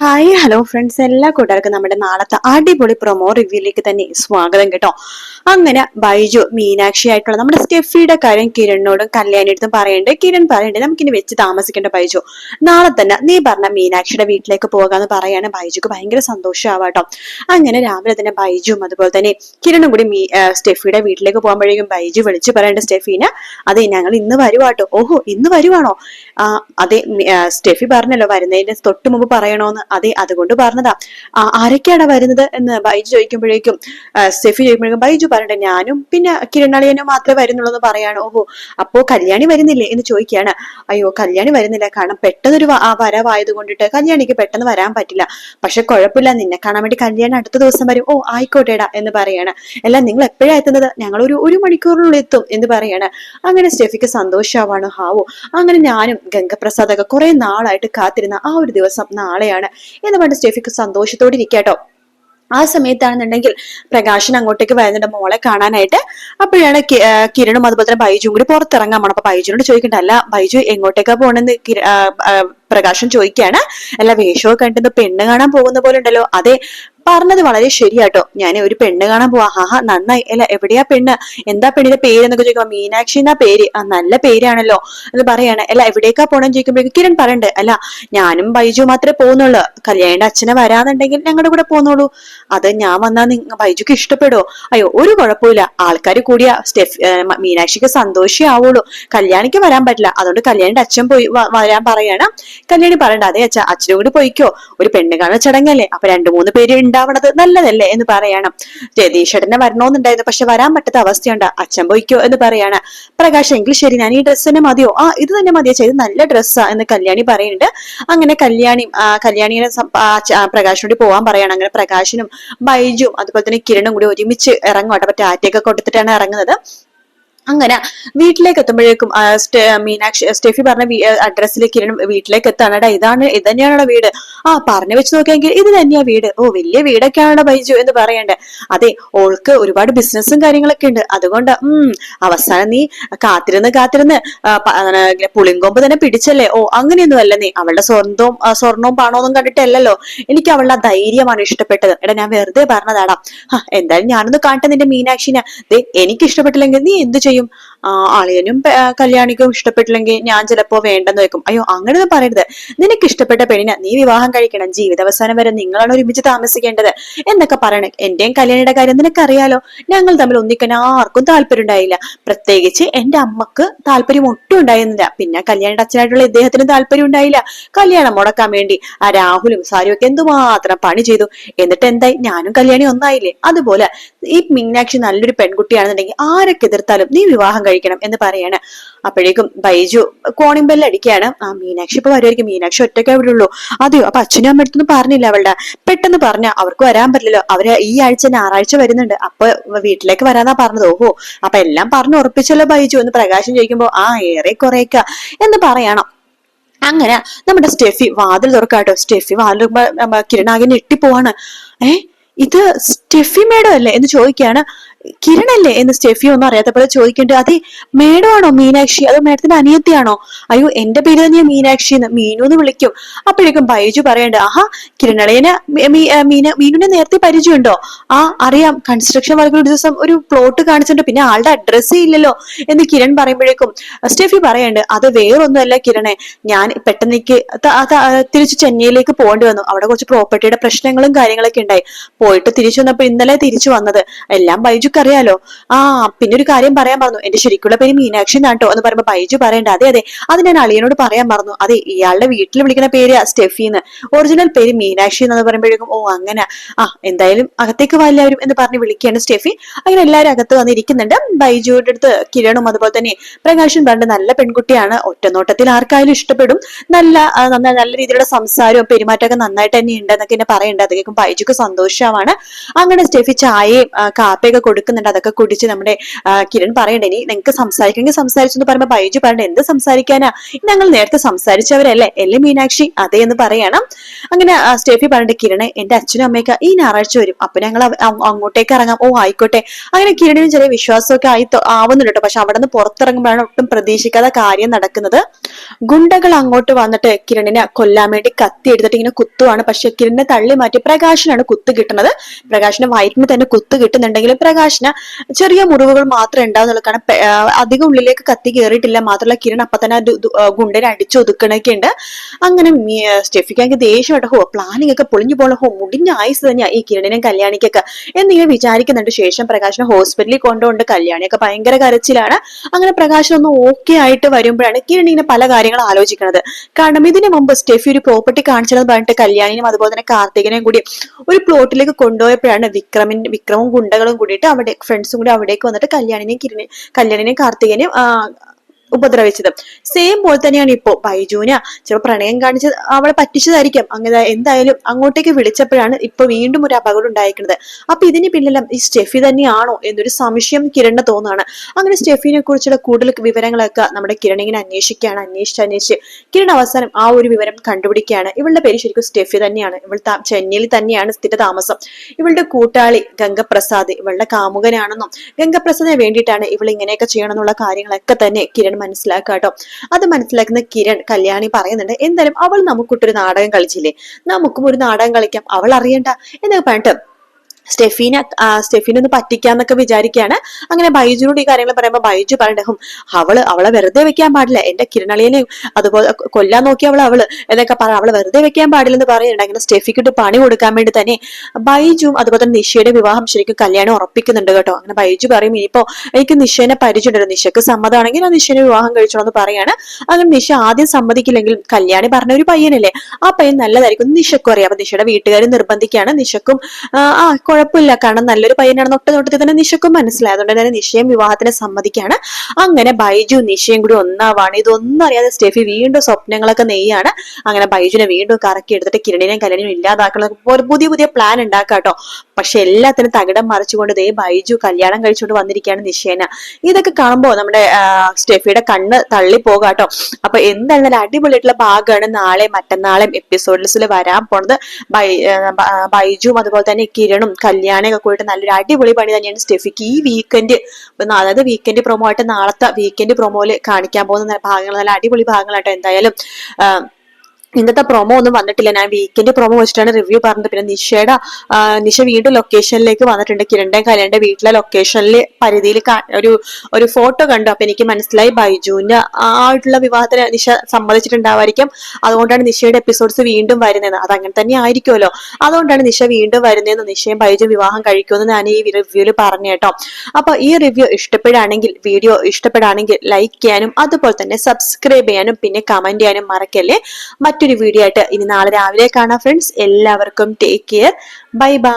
Hi hello friends എല്ലാ കൂട്ടുകാർക്കും നമ്മുടെ നാളത്തെ അടിപൊളി പ്രൊമോ റിവ്യൂയിലേക്ക് തന്നെ സ്വാഗതം കേട്ടോ. അങ്ങനെ ബൈജു മീനാക്ഷി ആയിട്ടുള്ള നമ്മുടെ സ്റ്റെഫിയുടെ കാര്യം കിരണിനോടും കല്യാണിയടുത്തും പറയണ്ടേ. കിരൺ പറയണ്ടേ നമുക്കിനി വെച്ച് താമസിക്കേണ്ട ബൈജു. നാളെ തന്നെ നീ പറഞ്ഞ മീനാക്ഷിയുടെ വീട്ടിലേക്ക് പോകാന്ന് പറയാണ്. ബൈജുക്ക് ഭയങ്കര സന്തോഷമാവാട്ടോ അങ്ങനെ രാവിലെ തന്നെ ബൈജുവും അതുപോലെ തന്നെ കിരണും കൂടി മീ സ്റ്റെഫിയുടെ വീട്ടിലേക്ക് പോകുമ്പോഴേക്കും ബൈജു വിളിച്ചു പറയേണ്ട സ്റ്റെഫീനെ അതെ ഞങ്ങൾ ഇന്ന് വരുവാട്ടോ ഓഹോ ഇന്ന് വരുവാണോ? അതെ സ്റ്റെഫി പറഞ്ഞല്ലോ വരുന്നതിന്റെ തൊട്ട് മുമ്പ് പറയണോന്ന്. അതെ അതുകൊണ്ട് പറഞ്ഞതാ. ആരൊക്കെയാണ് വരുന്നത് എന്ന് ബൈജു ചോദിക്കുമ്പോഴേക്കും സെഫി ചോദിക്കുമ്പോഴേക്കും ബൈജു പറഞ്ഞു ഞാനും പിന്നെ കിരണളിയനും മാത്രമേ വരുന്നുള്ളൂ എന്ന് പറയാണ്. ഓഹോ അപ്പോ കല്യാണി വരുന്നില്ലേ എന്ന് ചോദിക്കുകയാണ്. അയ്യോ കല്യാണി വരുന്നില്ല. കാരണം പെട്ടെന്നൊരു വരവായത് കൊണ്ടിട്ട് കല്യാണിക്ക് പെട്ടെന്ന് വരാൻ പറ്റില്ല. പക്ഷെ കുഴപ്പമില്ല. നിന്നെ കാണാൻ വേണ്ടി കല്യാണം അടുത്ത ദിവസം വരും. ഓ ആയിക്കോട്ടേടാ എന്ന് പറയാണ്. അല്ല നിങ്ങൾ എപ്പോഴാ എത്തുന്നത്? ഞങ്ങൾ ഒരു ഒരു മണിക്കൂറിനുള്ളിൽ എത്തും എന്ന് പറയാണ്. അങ്ങനെ സ്റ്റെഫിക്ക് സന്തോഷമാവാണ് ഹാവോ അങ്ങനെ ഞാനും ഗംഗപ്രസാദ് ഒക്കെ കുറെ നാളായിട്ട് കാത്തിരുന്ന ആ ഒരു ദിവസം നാളെയാണ് എന്ന് പറഞ്ഞ് സ്റ്റെഫിക്ക് സന്തോഷത്തോടെ ഇരിക്കാട്ടോ ആ സമയത്താണെന്നുണ്ടെങ്കിൽ പ്രകാശൻ അങ്ങോട്ടേക്ക് വരുന്നുണ്ട് മോളെ കാണാനായിട്ട്. അപ്പോഴാണ് കിരണും അതുപോലെ തന്നെ ബൈജുവും കൂടി പുറത്തിറങ്ങാൻ പോണം അപ്പൊ ബൈജുനോട് ചോദിക്കണ്ട അല്ല ബൈജു എങ്ങോട്ടേക്കാ പോണെന്ന് പ്രകാശൻ ചോദിക്കുകയാണ് അല്ല വേഷമൊക്കെ കണ്ടിട്ട് പെണ്ണ് കാണാൻ പോകുന്ന പോലെ ഉണ്ടല്ലോ. അതെ പറഞ്ഞത് വളരെ ശരിയാട്ടോ. ഞാൻ ഒരു പെണ്ണ് കാണാൻ പോവാ. ഹാഹാ നന്നായി. അല്ല എവിടെയാ പെണ്ണ്? എന്താ പെണ്ണിന്റെ പേര് എന്നൊക്കെ ചോദിക്കുമ്പോ മീനാക്ഷി എന്നാ പേര്? ആ നല്ല പേരാണല്ലോ എന്ന് പറയാണ്. അല്ല എവിടേക്കാ പോണെന്ന് ചോദിക്കുമ്പോഴേക്കും കിരൺ പറയണ്ട്. അല്ല ഞാനും ബൈജു മാത്രമേ പോകുന്നുള്ളൂ കല്യാണിന്റെ അച്ഛനെ വരാന്നുണ്ടെങ്കിൽ ഞങ്ങളുടെ കൂടെ പോന്നോളൂ അത് ഞാൻ വന്നാ നിങ്ങ ബൈജുക്ക് ഇഷ്ടപ്പെടുമോ അയ്യോ ഒരു കുഴപ്പമില്ല ആൾക്കാർ കൂടിയ സ്റ്റെഫ് മീനാക്ഷിക്ക് സന്തോഷേ ആവുള്ളൂ. കല്യാണിക്ക് വരാൻ പറ്റില്ല. അതുകൊണ്ട് കല്യാണിന്റെ അച്ഛൻ പോയി വരാൻ പറയാണ്. കല്യാണി പറയണ്ട അതെ അച്ഛ അച്ഛനും കൂടി പോയിക്കോ. ഒരു പെണ്ണ് കാണുന്ന ചടങ്ങല്ലേ? അപ്പൊ രണ്ടു മൂന്ന് പേര് ഉണ്ടാവണത് നല്ലതല്ലേ എന്ന് പറയണം. രതീഷേട്ടനെ വരണമെന്നുണ്ടായിരുന്നു. പക്ഷെ വരാൻ പറ്റാത്ത അവസ്ഥയുണ്ട്. അച്ഛൻ പോയിക്കോ എന്ന് പറയാണ്. പ്രകാശ് എങ്കിൽ ശരി ഞാൻ ഈ ഡ്രസ്സ് തന്നെ മതിയോ? ആ ഇത് തന്നെ മതിയോ? ചെയ്ത് നല്ല ഡ്രസ്സാ എന്ന് കല്യാണി പറയുന്നുണ്ട്. അങ്ങനെ കല്യാണി ആ, പ്രകാശിനോട് പോവാൻ പറയാണ്. അങ്ങനെ പ്രകാശിനും ബൈജും അതുപോലെ തന്നെ കിരണും കൂടി ഒരുമിച്ച് ഇറങ്ങും അപ്പൊ ടാറ്റയൊക്കെ കൊടുത്തിട്ടാണ് ഇറങ്ങുന്നത്. അങ്ങനെ വീട്ടിലേക്ക് എത്തുമ്പോഴേക്കും മീനാക്ഷി സ്റ്റെഫി പറഞ്ഞ അഡ്രസ്സിലേക്ക് കിരൺ വീട്ടിലേക്ക് എത്താണ് ഇതാണ് ഇത് തന്നെയാണോ വീട്. ആ പറഞ്ഞു വെച്ച് നോക്കിയെങ്കിൽ ഇത് തന്നെയാ വീട്. ഓ വലിയ വീടൊക്കെയാണോ ബൈജു എന്ന് പറയണ്ടേ. അതെ ഓൾക്ക് ഒരുപാട് ബിസിനസ്സും കാര്യങ്ങളൊക്കെ ഉണ്ട്. അതുകൊണ്ട് ഉം അവസാനം നീ കാത്തിരുന്ന് കാത്തിരുന്ന് പുളിങ്കൊമ്പ് തന്നെ പിടിച്ചല്ലേ? ഓ അങ്ങനെയൊന്നും അല്ല നീ അവളുടെ ആ, സ്വർണവും പണമൊന്നും കണ്ടിട്ടല്ലല്ലോ. എനിക്ക് അവളുടെ ധൈര്യമാണ് ഇഷ്ടപ്പെട്ടത്. എടാ ഞാൻ വെറുതെ പറഞ്ഞതാടാ. എന്തായാലും ഞാനൊന്ന് കാണട്ടെ നിന്റെ മീനാക്ഷിനെ. എനിക്ക് ഇഷ്ടപ്പെട്ടില്ലെങ്കിൽ നീ എന്ത് ആ അളിയനും പെ- കല്യാണിക്കും ഇഷ്ടപ്പെട്ടില്ലെങ്കിൽ ഞാൻ ചിലപ്പോ വേണ്ടെന്ന് വെക്കും. അയ്യോ അങ്ങനെ പറയരുത്. നിനക്ക് ഇഷ്ടപ്പെട്ട പെണ്ണിനെ നീ വിവാഹം കഴിക്കണം. ജീവിതാവസാനം വരെ നിങ്ങളാണ് ഒരുമിച്ച് താമസിക്കേണ്ടത്. എന്നൊക്കെ പറയണേ എന്റെയും കല്യാണിയുടെ കാര്യം നിനക്കറിയാലോ? ഞങ്ങൾ തമ്മിൽ ഒന്നിക്കാൻ ആർക്കും താല്പര്യം ഉണ്ടായില്ല. പ്രത്യേകിച്ച് എന്റെ അമ്മയ്ക്ക് താല്പര്യം ഒട്ടും ഉണ്ടായിരുന്നില്ല. പിന്നെ കല്യാണിയുടെ അച്ഛനായിട്ടുള്ള ഇദ്ദേഹത്തിന് താല്പര്യം ഉണ്ടായില്ല. കല്യാണം മുടക്കാൻ വേണ്ടി ആ രാഹുലും സാരിയും ഒക്കെ എന്തുമാത്രം പണി ചെയ്തു. എന്നിട്ട് എന്തായി? ഞാനും കല്യാണി ഒന്നായില്ലേ? അതുപോലെ ഈ മീനാക്ഷി നല്ലൊരു പെൺകുട്ടിയാണെന്നുണ്ടെങ്കിൽ ആരൊക്കെ എതിർത്താലും നീ വിവാഹം കഴിക്കണം എന്ന് പറയാണ്. അപ്പോഴേക്കും ബൈജു കോണിംഗ് ബെല്ല് അടിക്കുകയാണ്. ആ മീനാക്ഷി ഇപ്പൊ വരുമായിരിക്കും മീനാക്ഷി ഒറ്റയ്ക്ക് അവിടെ ഉള്ളൂ. അതെയോ? അപ്പൊ അച്ഛനും അമ്മ അടുത്തൊന്നും പറഞ്ഞില്ല അവളുടെ. പെട്ടെന്ന് പറഞ്ഞ അവർക്ക് വരാൻ പറ്റില്ലല്ലോ. അവർ ഈ ആഴ്ച ഞായറാഴ്ച വരുന്നുണ്ട്. അപ്പൊ വീട്ടിലേക്ക് വരാന്നാ പറഞ്ഞത്. ഓഹോ. അപ്പൊ എല്ലാം പറഞ്ഞു ഉറപ്പിച്ചല്ലോ ബൈജു. എന്ന് പ്രകാശം ചോദിക്കുമ്പോ ആ ഏറെ കുറേക്ക എന്ന് പറയണം. അങ്ങനെ നമ്മുടെ സ്റ്റെഫി വാതിൽ തുറക്കാട്ടോ സ്റ്റെഫി വാതിൽ കിരണാകിനെ ഇട്ടിപ്പോവാണ് കിരണാകെ ഞെട്ടിപ്പോവാണ്. ഏ? ഇത് സ്റ്റെഫി മേഡം അല്ലേ? എന്ന് ചോദിക്കാണ് കിരണല്ലേ എന്ന് സ്റ്റെഫി ഒന്നും അറിയാത്ത പോലെ ചോദിക്കേണ്ടത് അതെ മേഡമാണോ മീനാക്ഷി? അതോ മേഡത്തിന്റെ അനിയത്തിയാണോ? അയ്യോ എന്റെ പേര് തന്നെയാ മീനാക്ഷി എന്ന് മീനു എന്ന് വിളിക്കും. അപ്പോഴേക്കും ബൈജു പറയണ്ട ആഹാ കിരണളേനെ മീന മീനുവിനെ നേരത്തെ പരിചയമുണ്ടോ? ആ അറിയാം. കൺസ്ട്രക്ഷൻ വർക്കിൽ ഒരു ദിവസം ഒരു പ്ലോട്ട് കാണിച്ചിട്ടുണ്ട്. പിന്നെ ആളുടെ അഡ്രസ്സേ ഇല്ലല്ലോ. എന്ന് കിരൺ പറയുമ്പോഴേക്കും സ്റ്റെഫി പറയണ്ട് അത് വേറൊന്നുമല്ല കിരണേ. ഞാൻ പെട്ടെന്നേക്ക് തിരിച്ച് ചെന്നൈയിലേക്ക് പോകേണ്ടി വന്നു. അവിടെ കുറച്ച് പ്രോപ്പർട്ടിയുടെ പ്രശ്നങ്ങളും കാര്യങ്ങളൊക്കെ ഉണ്ടായി. പോയിട്ട് തിരിച്ചു വന്നപ്പോൾ ഇന്നലെ തിരിച്ചു വന്നത്. എല്ലാം ബൈജുക്ക് അറിയാലോ ആ പിന്നെ ഒരു കാര്യം പറയാൻ പറഞ്ഞു. എന്റെ ശരിക്കുള്ള പേര് മീനാക്ഷി എന്നാട്ടോ എന്ന് പറയുമ്പോ ബൈജു പറയണ്ട. അതെ അതെ. അത് ഞാൻ അളിയനോട് പറയാൻ പറഞ്ഞു. അതെ ഇയാളുടെ വീട്ടിൽ വിളിക്കുന്ന പേര് സ്റ്റെഫി എന്ന് ഒറിജിനൽ പേര് മീനാക്ഷി എന്ന് പറയുമ്പോഴേക്കും ഓ അങ്ങനെ. ആ എന്തായാലും അകത്തേക്ക് വാ എല്ലാവരും എന്ന് പറഞ്ഞ് വിളിക്കുകയാണ് സ്റ്റെഫി. അങ്ങനെ എല്ലാവരും അകത്ത് വന്നിരിക്കുന്നുണ്ട് ബൈജുവിന്റെ അടുത്ത് കിരണും അതുപോലെ തന്നെ പ്രകാശും പറഞ്ഞ നല്ല പെൺകുട്ടിയാണ്. ഒറ്റനോട്ടത്തിൽ ആർക്കായാലും ഇഷ്ടപ്പെടും. നല്ല നന്നായി നല്ല രീതിയിലുള്ള സംസാരവും പെരുമാറ്റമൊക്കെ നന്നായിട്ട് തന്നെ ഉണ്ട് എന്നൊക്കെ എന്നെ പറയണ്ട. അത് കേൾക്കും ബൈജുക്ക് സന്തോഷമാണ്. അങ്ങനെ സ്റ്റെഫി ചായയും കാപ്പിയൊക്കെ കൊടുക്കും കൊടുക്കുന്നുണ്ട് അതൊക്കെ കുടിച്ച് നമ്മുടെ കിരൺ പറയണ്ടേ ഇനി നിങ്ങൾക്ക് സംസാരിക്കണമെങ്കിൽ സംസാരിച്ചു എന്ന് പറയുമ്പോൾ ബൈജു പറയണ്ട എന്ത് സംസാരിക്കാനാ? ഞങ്ങൾ നേരത്തെ സംസാരിച്ചവരല്ലേ? അല്ലേ മീനാക്ഷി? അതെ എന്ന് പറയണം. അങ്ങനെ സ്റ്റേഫി പറഞ്ഞിട്ട് കിരണെ എന്റെ അച്ഛനും അമ്മയൊക്കെ ഈ ഞായറാഴ്ച വരും. അപ്പൊ ഞങ്ങൾ അങ്ങോട്ടേക്ക് ഇറങ്ങാം. ഓ ആയിക്കോട്ടെ. അങ്ങനെ കിരണിന് ചെറിയ വിശ്വാസമൊക്കെ ആയി ആവുന്നുണ്ട് കേട്ടോ. പക്ഷെ അവിടെ നിന്ന് പുറത്തിറങ്ങുമ്പോഴാണ് ഒട്ടും പ്രതീക്ഷിക്കാത്ത കാര്യം നടക്കുന്നത്. ഗുണ്ടകൾ അങ്ങോട്ട് വന്നിട്ട് കിരണിനെ കൊല്ലാൻ വേണ്ടി കത്തി എടുത്തിട്ട് ഇങ്ങനെ കുത്തുവാണ്. പക്ഷെ കിരണിനെ തള്ളി മാറ്റി പ്രകാശനാണ് കുത്ത് കിട്ടുന്നത്. പ്രകാശിന് വയറ്റിന് തന്നെ കുത്ത് കിട്ടുന്നുണ്ടെങ്കിലും പ്രകാശിന് ചെറിയ മുറിവുകൾ മാത്രമേ ഉണ്ടാവുന്നുള്ളൂ. കാരണം അധികം ഉള്ളിലേക്ക് കത്തി കയറിയിട്ടില്ല മാത്രമല്ല കിരൺ അപ്പൊ തന്നെ ഗുണ്ടനെ അടിച്ചൊതുക്കണൊക്കെ ഉണ്ട്. അങ്ങനെ സ്റ്റെഫിക്കാണെങ്കിൽ ദേഷ്യമായിട്ട് ഹോ പ്ലാനിങ് ഒക്കെ പൊളിഞ്ഞു പോകണം ഹോ മുടിഞ്ഞ ആയുസ് തന്നെയാ ഈ കിരണിനും കല്യാണിക്കൊക്കെ. എന്നിങ്ങനെ വിചാരിക്കുന്നുണ്ട്. ശേഷം പ്രകാശിനെ ഹോസ്പിറ്റലിൽ കൊണ്ടുകൊണ്ട് കല്യാണിയൊക്കെ ഭയങ്കര കരച്ചിലാണ്. അങ്ങനെ പ്രകാശൻ ഒന്ന് ഓക്കെ ആയിട്ട് വരുമ്പോഴാണ് കിരൺ ഇങ്ങനെ പല കാര്യങ്ങൾ ആലോചിക്കുന്നത് കാരണം ഇതിനു മുമ്പ് സ്റ്റെഫി ഒരു പ്രോപ്പർട്ടി കാണിച്ചതെന്ന് പറഞ്ഞിട്ട് കല്യാണിനും അതുപോലെ തന്നെ കാർത്തികനെയും കൂടി ഒരു പ്ലോട്ടിലേക്ക് കൊണ്ടുപോയപ്പോഴാണ് വിക്രമിന്റെ വിക്രമും ഗുണ്ടകളും കൂടിയിട്ട് ഫ്രണ്ട്സും കൂടി അവിടേക്ക് വന്നിട്ട് കല്യാണിനെയും കിരണി കല്യാണിനെയും കാർത്തികനെയും ഉപദ്രവിച്ചത്. സെയിം പോലെ തന്നെയാണ് ഇപ്പോ ബൈജുവിന്. ചിലപ്പോൾ പ്രണയം കാണിച്ച് അവളെ പറ്റിച്ചതായിരിക്കും. അങ്ങനെ എന്തായാലും അങ്ങോട്ടേക്ക് വിളിച്ചപ്പോഴാണ് ഇപ്പൊ വീണ്ടും ഒരു അപകടം ഉണ്ടായിരിക്കുന്നത്. അപ്പൊ ഇതിന് പിന്നിലും ഈ സ്റ്റെഫി തന്നെയാണോ എന്നൊരു സംശയം കിരണിന് തോന്നാണ് അങ്ങനെ സ്റ്റെഫിനെ കുറിച്ചുള്ള കൂടുതൽ വിവരങ്ങളൊക്കെ നമ്മുടെ കിരൺ ഇങ്ങനെ അന്വേഷിക്കുകയാണ് അന്വേഷിച്ച് അന്വേഷിച്ച്. കിരൺ അവസാനം ആ ഒരു വിവരം കണ്ടുപിടിക്കുകയാണ്. ഇവളുടെ പേര് ശരിക്കും സ്റ്റെഫി തന്നെയാണ്. ഇവൾ ചെന്നൈയിൽ തന്നെയാണ് സ്ഥിര താമസം ഇവളുടെ കൂട്ടാളി ഗംഗപ്രസാദ് ഇവളുടെ കാമുകനാണെന്നും ഗംഗപ്രസാദിന് വേണ്ടിയിട്ടാണ് ഇവൾ ഇങ്ങനെയൊക്കെ ചെയ്യണമെന്നുള്ള കാര്യങ്ങളൊക്കെ തന്നെ കിരൺ മനസ്സിലാക്കാട്ടോ. അത് മനസ്സിലാക്കുന്ന കിരൺ കല്യാണി പറയുന്നുണ്ട് എന്തായാലും അവൾ നമുക്കിട്ടൊരു നാടകം കളിച്ചില്ലേ? നമുക്കും ഒരു നാടകം കളിക്കാം. അവൾ അറിയണ്ട. എന്നൊക്കെ പറഞ്ഞിട്ട് സ്റ്റെഫീനെ സ്റ്റെഫീനെ ഒന്ന് പറ്റിക്കാന്നൊക്കെ വിചാരിക്കുകയാണ് അങ്ങനെ ബൈജുനോട് ഈ കാര്യങ്ങൾ പറയുമ്പോൾ ബൈജു പറയണ്ടും അവൾ അവളെ വെറുതെ വെക്കാൻ പാടില്ല. എന്റെ കിരണളിയനെയും അതുപോലെ കൊല്ലാൻ നോക്കിയ അവൾ അവൾ എന്നൊക്കെ പറ അവളെ വെറുതെ വെക്കാൻ പാടില്ലെന്ന് പറയുന്നുണ്ട്. അങ്ങനെ സ്റ്റെഫിക്കിട്ട് പണി കൊടുക്കാൻ വേണ്ടി തന്നെ ബൈജുവും അതുപോലെ തന്നെ നിഷയുടെ വിവാഹം ശരിക്കും കല്യാണം ഉറപ്പിക്കുന്നുണ്ട് കേട്ടോ. അങ്ങനെ ബൈജു പറയും ഇനിയിപ്പോ എനിക്ക് നിഷേനെ പരിചയമുണ്ടല്ലോ. നിഷക്ക് സമ്മതമാണെങ്കിൽ ആ നിഷേനെ വിവാഹം കഴിച്ചോളൂ എന്ന് പറയാണ്. അങ്ങനെ നിഷ ആദ്യം സമ്മതിക്കില്ലെങ്കിലും കല്യാണി പറഞ്ഞ ഒരു പയ്യനല്ലേ ആ പയ്യൻ നല്ലതായിരിക്കും. നിഷക്കും അറിയാം. അപ്പൊ നിഷയുടെ വീട്ടുകാർ നിർബന്ധിക്കുകയാണ്. നിഷക്കും ആ, കുഴപ്പമില്ല. കാരണം നല്ലൊരു പയ്യനാണെന്ന് ഒട്ട തൊട്ടത്തിൽ തന്നെ നിഷക്കും മനസ്സിലായി. അതുകൊണ്ട് തന്നെ നിഷയും വിവാഹത്തിന് സമ്മതിക്കാണ്. അങ്ങനെ ബൈജു നിഷയും കൂടി ഒന്നാവാണ്. ഇതൊന്നും അറിയാതെ സ്റ്റെഫി വീണ്ടും സ്വപ്നങ്ങളൊക്കെ നെയ്യാണ്. അങ്ങനെ ബൈജുനെ വീണ്ടും കറക്കി എടുത്തിട്ട് കിരണിനെയും കല്യാണിനും ഒരു പുതിയ പുതിയ പ്ലാൻ ഉണ്ടാക്കാട്ടോ പക്ഷെ എല്ലാത്തിനും തകിടം മറിച്ചുകൊണ്ട് ദേ ബൈജു കല്യാണം കഴിച്ചുകൊണ്ട് വന്നിരിക്കുകയാണ് നിഷേന. ഇതൊക്കെ കാണുമ്പോൾ നമ്മുടെ സ്റ്റെഫിയുടെ കണ്ണ് തള്ളി പോകാട്ടോ അപ്പൊ എന്തായാലും നല്ല അടിപൊളിയായിട്ടുള്ള ഭാഗമാണ് നാളെ മറ്റന്നാളെ എപ്പിസോഡ്സിൽ വരാൻ പോണത്. ബൈജുവും അതുപോലെ തന്നെ കിരണും കല്യാണൊക്കെ കൂടിയിട്ട് നല്ലൊരു അടിപൊളി പണി തന്നെയാണ് സ്റ്റെഫിക്ക്. ഈ വീക്കെൻഡ് അതായത് വീക്കെൻഡ് പ്രൊമോ ആയിട്ട് നാളത്തെ വീക്കെൻഡ് പ്രൊമോയിൽ കാണിക്കാൻ പോകുന്ന ഭാഗങ്ങൾ നല്ല അടിപൊളി ഭാഗങ്ങളായിട്ട് എന്തായാലും. ഇന്നത്തെ പ്രൊമോ ഒന്നും വന്നിട്ടില്ല. ഞാൻ വീക്കെൻഡ് പ്രൊമോ വെച്ചിട്ടാണ് റിവ്യൂ പറഞ്ഞത്. പിന്നെ നിഷയുടെ നിഷ വീണ്ടും ലൊക്കേഷനിലേക്ക് വന്നിട്ടുണ്ട്. കിരണ്ടൻ കല്യാണ്ട വീട്ടിലെ ലൊക്കേഷനിൽ പരിധിയിൽ ഒരു ഒരു ഫോട്ടോ കണ്ടു. അപ്പൊ എനിക്ക് മനസ്സിലായി ബൈജുവിന്റെ ആയിട്ടുള്ള വിവാഹത്തിന് നിഷ സമ്മതിച്ചിട്ടുണ്ടാവായിരിക്കും. അതുകൊണ്ടാണ് നിഷയുടെ എപ്പിസോഡ്സ് വീണ്ടും വരുന്നത്. അത് അങ്ങനെ തന്നെ ആയിരിക്കുമല്ലോ. അതുകൊണ്ടാണ് നിഷ വീണ്ടും വരുന്നതെന്ന് നിഷയും ബൈജു വിവാഹം കഴിക്കുമെന്ന് ഞാൻ ഈ റിവ്യൂവിൽ പറഞ്ഞു കേട്ടോ. അപ്പൊ ഈ റിവ്യൂ ഇഷ്ടപ്പെടുകയാണെങ്കിൽ വീഡിയോ ഇഷ്ടപ്പെടുകയാണെങ്കിൽ ലൈക്ക് ചെയ്യാനും അതുപോലെ തന്നെ സബ്സ്ക്രൈബ് ചെയ്യാനും പിന്നെ കമന്റ് ചെയ്യാനും മറക്കല്ലേ. മറ്റൊരു വീഡിയോ ആയിട്ട് ഇനി നാളെ രാവിലെ കാണാം ഫ്രണ്ട്സ് എല്ലാവർക്കും ടേക്ക് കെയർ ബൈ ബൈ